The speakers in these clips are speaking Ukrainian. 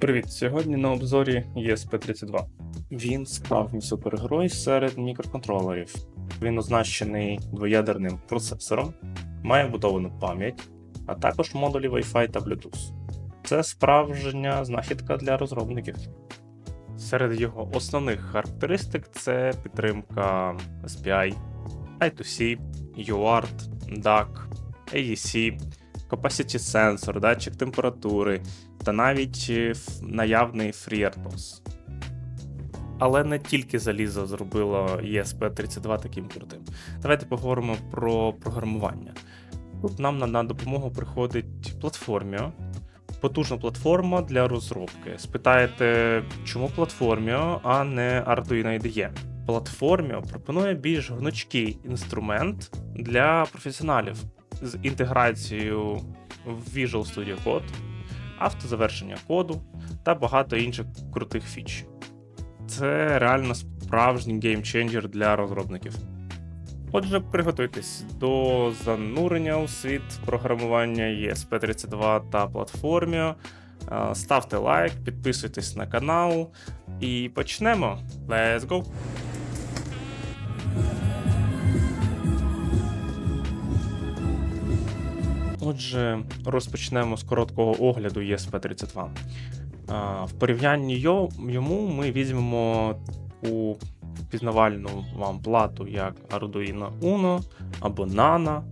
Привіт! Сьогодні на обзорі ESP32. Він справжній супергерой серед мікроконтролерів. Він оснащений двоядерним процесором, має будовану пам'ять, а також модулі Wi-Fi та Bluetooth. Це справжня знахідка для розробників. Серед його основних характеристик це підтримка SPI, I2C, UART, DAC, AEC, Capacity Sensor, датчик температури та навіть е, наявний FreeRTOS. Але не тільки залізо зробило ESP32 таким крутим. Давайте поговоримо про програмування. Тут нам на, допомогу приходить Platformio, потужна платформа для розробки. Спитаєте, чому Platformio, а не Arduino IDE? Platformio пропонує більш гнучкий інструмент для професіоналів з інтеграцією в Visual Studio Code, автозавершення коду та багато інших крутих фіч. Це реально справжній геймченджер для розробників. Отже, приготуйтесь до занурення у світ програмування ESP32 та Platformio. Е, Ставте лайк, підписуйтесь на канал і почнемо. Let's go! Отже, розпочнемо з короткого огляду ESP32. В порівнянні йому ми візьмемо у пізнавальну вам плату як Arduino Uno або Nano.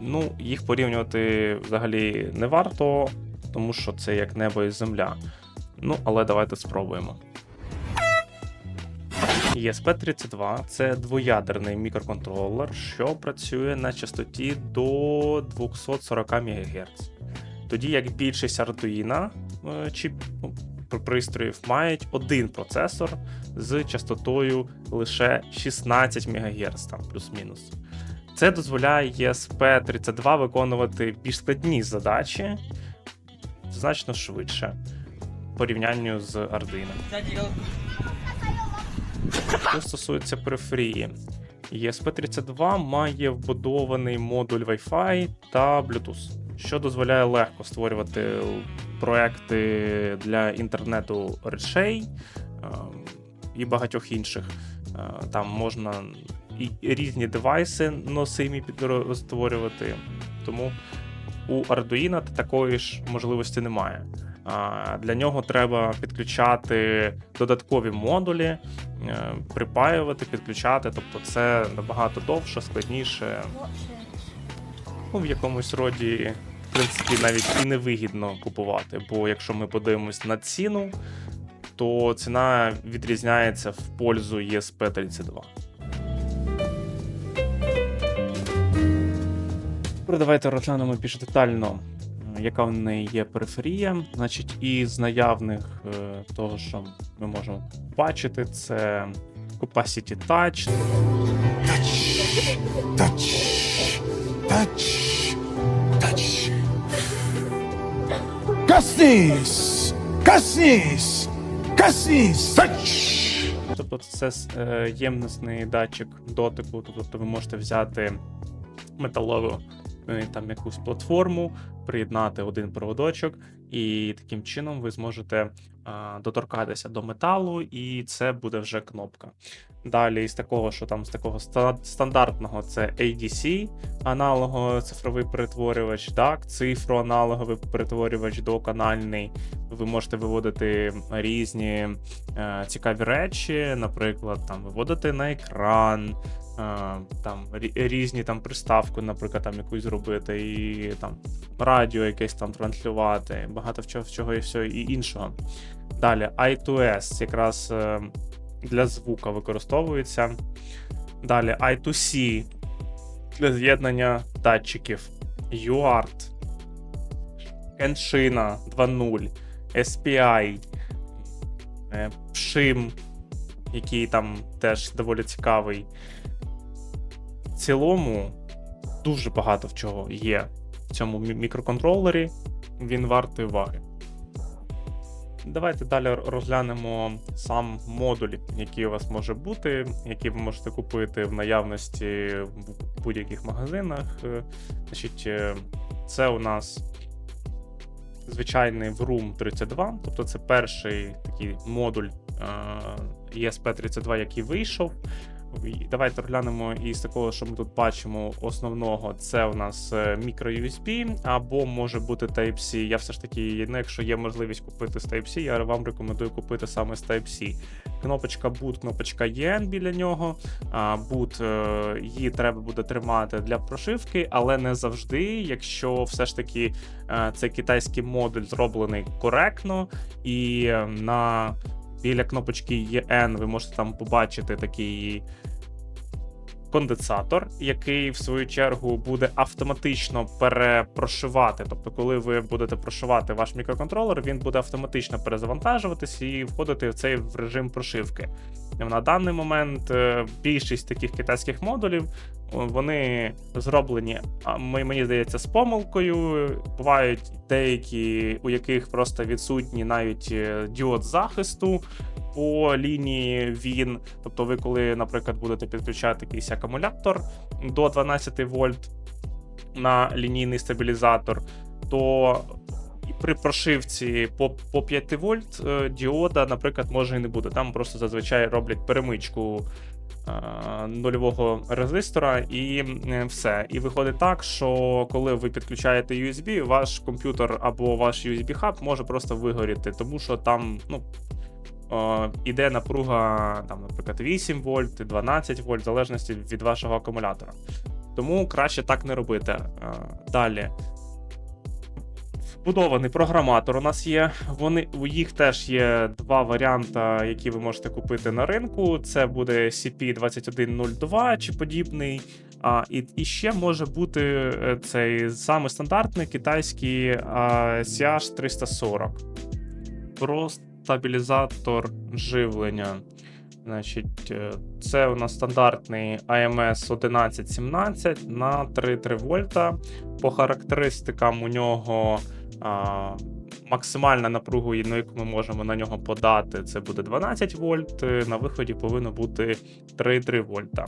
Ну, їх порівнювати взагалі не варто, тому що це як небо і земля. Ну, але давайте спробуємо. ESP32 це двоядерний мікроконтролер, що працює на частоті до 240 МГц. Тоді як більшість Arduino е, чи ну, пристроїв мають один процесор з частотою лише 16 МГц, там плюс-мінус. Це дозволяє ESP32 виконувати більш складні задачі значно швидше в з Arduino. Що стосується периферії, ESP32 має вбудований модуль Wi-Fi та Bluetooth, що дозволяє легко створювати проекти для інтернету речей е, і багатьох інших. Е, Там можна і різні девайси носимі створювати, тому у Arduino такої ж можливості немає. Для нього треба підключати додаткові модулі, е, припаювати, підключати. Тобто це набагато довше, складніше. Ну, в якомусь роді, в принципі, навіть і невигідно купувати. Бо якщо ми подивимось на ціну, то ціна відрізняється в пользу ESP32. Тепер давайте розглянемо більш детально, яка в неї є периферія. Значить, із наявних е, того, що ми можемо бачити, це Capacity Touch, Touch. Touch. Touch. Cassis. Cassis. Cassis. Touch. Тобто це е, ємностний датчик дотику, тобто ви можете взяти металову е, там якусь платформу, приєднати один проводочок, і таким чином ви зможете доторкатися до металу, і це буде вже кнопка. Далі, із такого, що там з такого стандартного, це ADC, аналоговий цифровий перетворювач, так, цифроаналоговий перетворювач доканальний. Ви можете виводити різні е, цікаві речі, наприклад, там виводити на екран, там різні там приставку, наприклад, там якусь зробити, і там радіо якесь там транслювати, багато чого, чого і всього і іншого. Далі I2S якраз е, для звука використовується. Далі I2C для з'єднання датчиків, UART, Kenshin 2.0, SPI, е, Pshim, який там теж доволі цікавий. Цілому дуже багато в чого є в цьому мікроконтролері. Він вартий уваги. Давайте далі розглянемо сам модуль, який у вас може бути, який ви можете купити в наявності в будь-яких магазинах. Е, Значить, е, це у нас звичайний VROOM 32, тобто це перший такий модуль е, ESP32, який вийшов. Давайте розглянемо із такого, що ми тут бачимо основного. Це у нас е, micro-USB, або може бути Type-C. Я все ж таки, ну, якщо є можливість купити з Type-C, я вам рекомендую купити саме з Type-C. Кнопочка Boot, кнопочка EN біля нього. Boot е, її треба буде тримати для прошивки, але не завжди, якщо все ж таки е, цей китайський модуль зроблений коректно і на біля кнопочки EN ви можете там побачити такий конденсатор, який в свою чергу буде автоматично перепрошивати. Тобто, коли ви будете прошивати ваш мікроконтролер, він буде автоматично перезавантажуватись і входити в цей режим прошивки. На даний момент е, більшість таких китайських модулів вони зроблені, мені здається, з помилкою. Бувають деякі, у яких просто відсутні навіть е, діод захисту по лінії він. Тобто, ви, коли, наприклад, будете підключати якийсь акумулятор до 12 вольт на лінійний стабілізатор, то при прошивці по, по 5 вольт е, діода, наприклад, може і не бути. Там просто зазвичай роблять перемичку е, нульового резистора і е, все. І виходить так, що коли ви підключаєте USB, ваш комп'ютер або ваш USB-хаб може просто вигоріти, тому що там, ну. Іде напруга, там, наприклад, 8 вольт, 12 вольт, в залежності від вашого акумулятора. Тому краще так не робити. Далі. Вбудований програматор у нас є. Вони у їх теж є два варіанти, які ви можете купити на ринку. Це буде CP2102 чи подібний. А, і, і ще може бути е, цей самий стандартний китайський а, CH340. Про стабілізатор живлення. Значить, е, це у нас стандартний AMS 1117 на 3,3 вольта. По характеристикам у нього а, максимальна напруга, на яку ми можемо на нього подати, це буде 12 вольт. е, На виході повинно бути 3,3 вольта.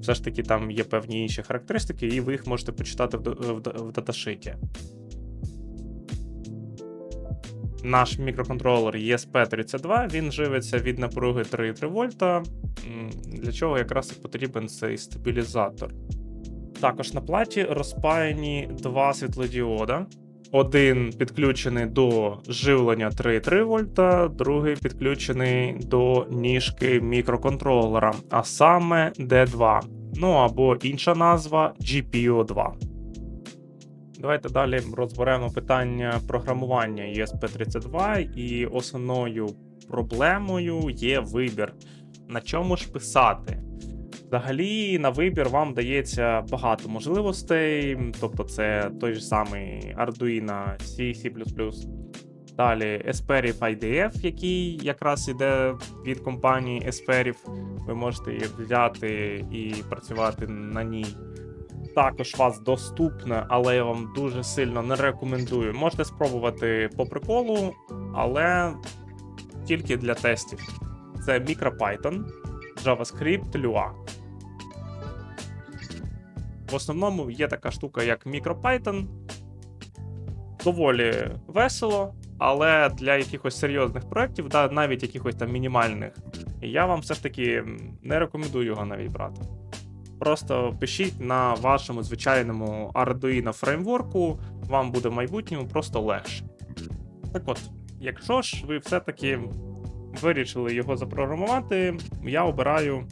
Все ж таки, там є певні інші характеристики, і ви їх можете почитати в, в, в даташиті. Наш мікроконтролер ESP32 він живиться від напруги 3,3 вольта. Для чого якраз і потрібен цей стабілізатор. Також на платі розпаяні два світлодіода. Один підключений до живлення 3,3 вольта, другий підключений до ніжки мікроконтролера, а саме D2. Ну або інша назва GPIO2. Давайте далі розберемо питання програмування ESP32, і основною проблемою є вибір, на чому ж писати. Взагалі, на вибір вам дається багато можливостей, тобто це той же самий Arduino C, C++. Далі Esperif IDF, який якраз іде від компанії Esperif. Ви можете її взяти і працювати на ній. Також вас доступне, але я вам дуже сильно не рекомендую. Можете спробувати по приколу, але тільки для тестів. Це MicroPython, JavaScript, Lua. В основному є така штука, як MicroPython. Доволі весело, але для якихось серйозних проєктів, да, навіть якихось там мінімальних, я вам все ж таки не рекомендую його навіть брати. Просто пишіть на вашому звичайному Arduino фреймворку, вам буде в майбутньому просто легше. Так от, якщо ж ви все-таки вирішили його запрограмувати, я обираю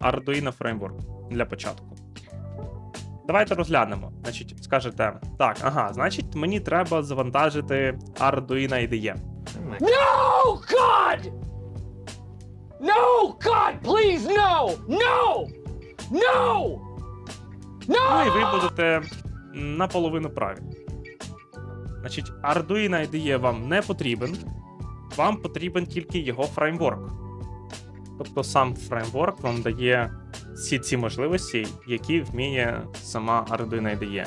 Arduino фреймворк для початку. Давайте розглянемо. Значить, скажете, так, ага, значить, мені треба завантажити Arduino IDE. No, God! No, God, please, no! No! No! Ну і ви будете наполовину праві. Значить, Arduino IDE вам не потрібен, вам потрібен тільки його фреймворк. Тобто сам фреймворк вам дає всі ці можливості, які вміє сама Arduino IDE.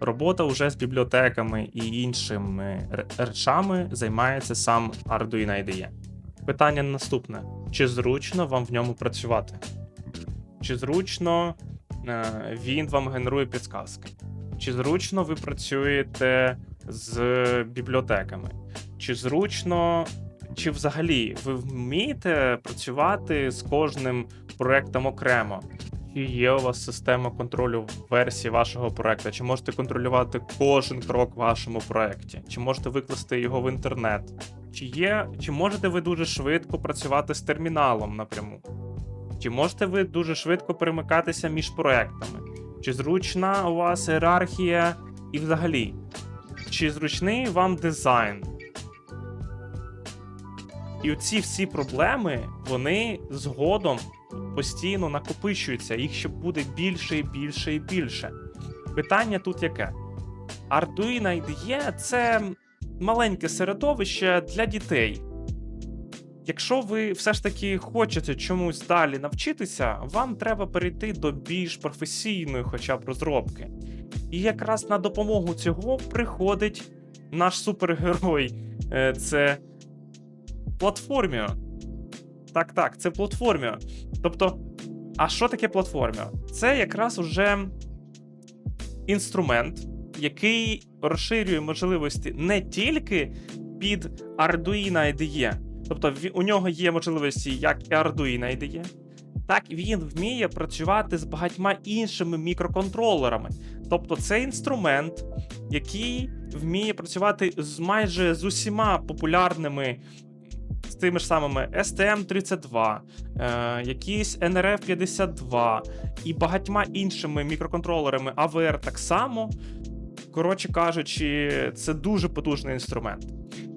Робота вже з бібліотеками і іншими речами займається сам Arduino IDE. Питання наступне: чи зручно вам в ньому працювати? Чи зручно е, він вам генерує підсказки? Чи зручно ви працюєте з бібліотеками? Чи зручно, чи взагалі ви вмієте працювати з кожним проектом окремо? Чи є у вас система контролю версії вашого проекту? Чи можете контролювати кожен крок в вашому проекті? Чи можете викласти його в інтернет? Чи є, чи можете ви дуже швидко працювати з терміналом напряму? Чи можете ви дуже швидко перемикатися між проектами? Чи зручна у вас ієрархія і взагалі? Чи зручний вам дизайн? І оці всі проблеми, вони згодом постійно накопичуються, їх ще буде більше і більше і більше. Питання тут яке? Arduino IDE – це маленьке середовище для дітей. Якщо ви все ж таки хочете чомусь далі навчитися, вам треба перейти до більш професійної, хоча б розробки. І якраз на допомогу цього приходить наш супергерой. Е, Це платформіо. Так, так, це платформіо. Тобто, а що таке платформіо? Це якраз уже інструмент, який розширює можливості не тільки під Arduino IDE. Тобто у нього є можливості як і Arduino IDE, так він вміє працювати з багатьма іншими мікроконтролерами. Тобто це інструмент, який вміє працювати з майже з усіма популярними тими ж самими STM32, е, якісь NRF52 і багатьма іншими мікроконтролерами AVR так само. Коротше кажучи, це дуже потужний інструмент.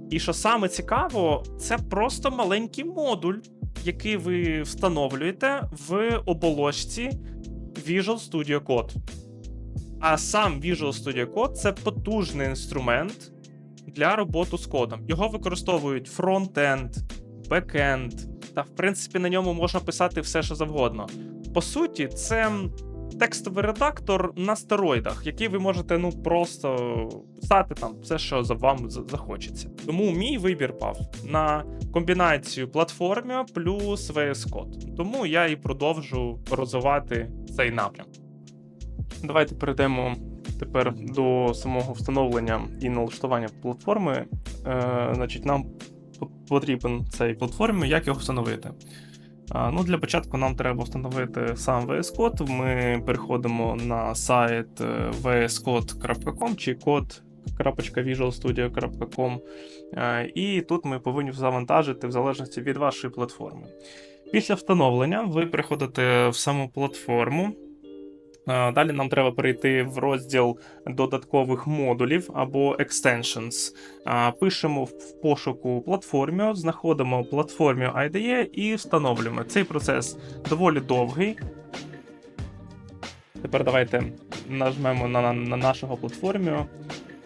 І що саме цікаво, це просто маленький модуль, який ви встановлюєте в оболочці Visual Studio Code. А сам Visual Studio Code це потужний інструмент для роботи з кодом. Його використовують фронтенд, бекенд, та в принципі на ньому можна писати все, що завгодно. По суті, це текстовий редактор на стероїдах, який ви можете ну просто писати там все, що за вам захочеться. Тому мій вибір пав на комбінацію Platformio плюс VS Code. Тому я і продовжу розвивати цей напрям. Давайте перейдемо тепер до самого встановлення і налаштування платформи. Е, значить, нам потрібен цей платформі, як його встановити. А, ну, для початку нам треба встановити сам VS Code. Ми переходимо на сайт е, vscode.com чи code.visualstudio.com е, і тут ми повинні завантажити в залежності від вашої платформи. Після встановлення ви переходите в саму платформу. Е, Далі нам треба перейти в розділ додаткових модулів або extensions. Е, Пишемо в пошуку платформі, знаходимо платформу IDE і встановлюємо. Цей процес доволі довгий. Тепер давайте нажмемо на, на нашого платформу,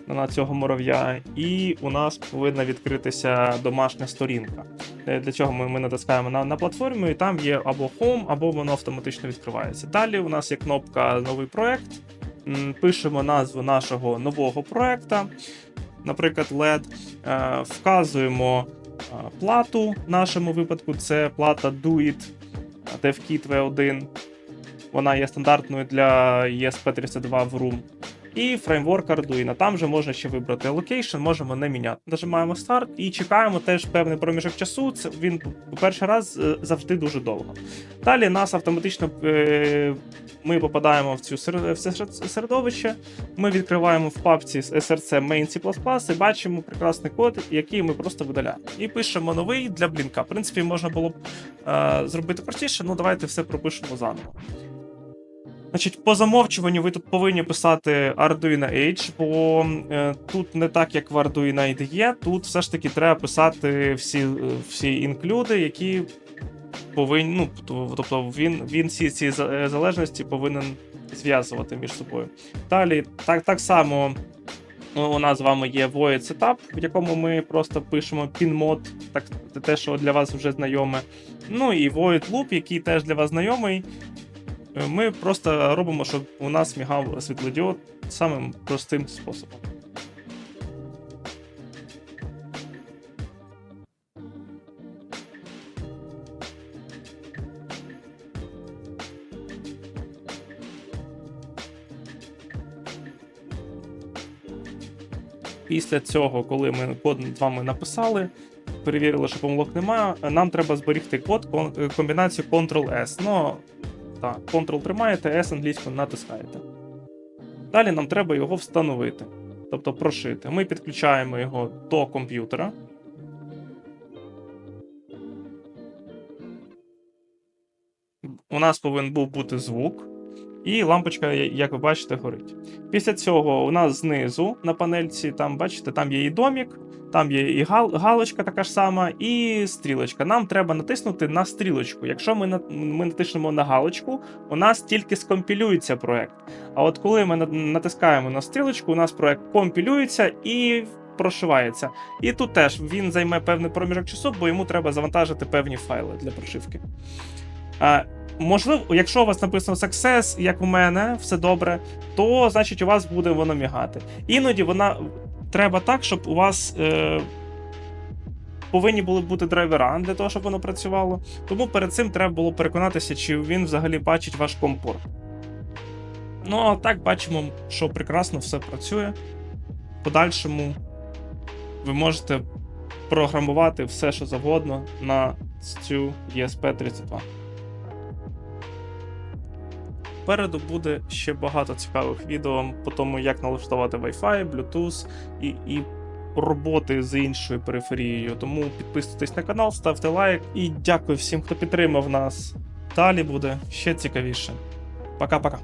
на цього мурав'я, і у нас повинна відкритися домашня сторінка. Е, Для чого ми, ми натискаємо на, на платформу, і там є або Home, або воно автоматично відкривається. Далі у нас є кнопка Новий проект. Пишемо назву нашого нового проекта, наприклад, LED. Е, Вказуємо е, плату. В нашому випадку це плата DoIt DevKit V1. Вона є стандартною для ESP32 в Room. І фреймворк Arduino. Там же можна ще вибрати Allocation, можемо не міняти. Нажимаємо старт і чекаємо теж певний проміжок часу. Це він перший раз е, завжди дуже довго. Далі нас автоматично е, ми попадаємо в цю це середовище. Ми відкриваємо в папці SRC Main C++ і бачимо прекрасний код, який ми просто видаляємо. І пишемо новий для блінка. В принципі, можна було б е, зробити простіше, ну давайте все пропишемо заново. Значить, по замовчуванню ви тут повинні писати Arduino H, бо е, тут не так, як в Arduino IDE, тут все ж таки треба писати всі, е, всі інклюди, які повинні. Ну, тобто він, він всі ці е, залежності повинен зв'язувати між собою. Далі, так, так само ну, у нас з вами є Void Setup, в якому ми просто пишемо pinmod, так, те, що для вас вже знайоме. Ну і Void Loop, який теж для вас знайомий. Е, Ми просто робимо, щоб у нас мігав світлодіод самим простим способом. Після цього, коли ми код з вами написали, перевірили, що помилок немає, нам треба зберігти код е, комбінацію Ctrl-S. Ну, так, Ctrl тримаєте, S англійською натискаєте. Далі нам треба його встановити, тобто прошити. Ми підключаємо його до комп'ютера. У нас повинен був бути звук, і лампочка, як ви бачите, горить. Після цього у нас знизу на панельці, там бачите, там є і домік, там є і гал- галочка така ж сама, і стрілочка. Нам треба натиснути на стрілочку. Якщо ми, ми натиснемо на галочку, у нас тільки скомпілюється проект. А от коли ми на- натискаємо на стрілочку, у нас проект компілюється і прошивається. І тут теж він займе певний проміжок часу, бо йому треба завантажити певні файли для прошивки. Можливо, якщо у вас написано Success, як у мене, все добре, то значить у вас буде воно мігати. Іноді вона треба так, щоб у вас. Е, Повинні були бути драйвера для того, щоб воно працювало. Тому перед цим треба було переконатися, чи він взагалі бачить ваш компорт. Ну, а так бачимо, що прекрасно все працює. В подальшому ви можете програмувати все, що завгодно на цю ESP32. Попереду буде ще багато цікавих відео по тому, як налаштувати Wi-Fi, Bluetooth і, і роботи з іншою периферією. Тому підписуйтесь на канал, ставте лайк і дякую всім, хто підтримав нас. Далі буде ще цікавіше. Пока-пока.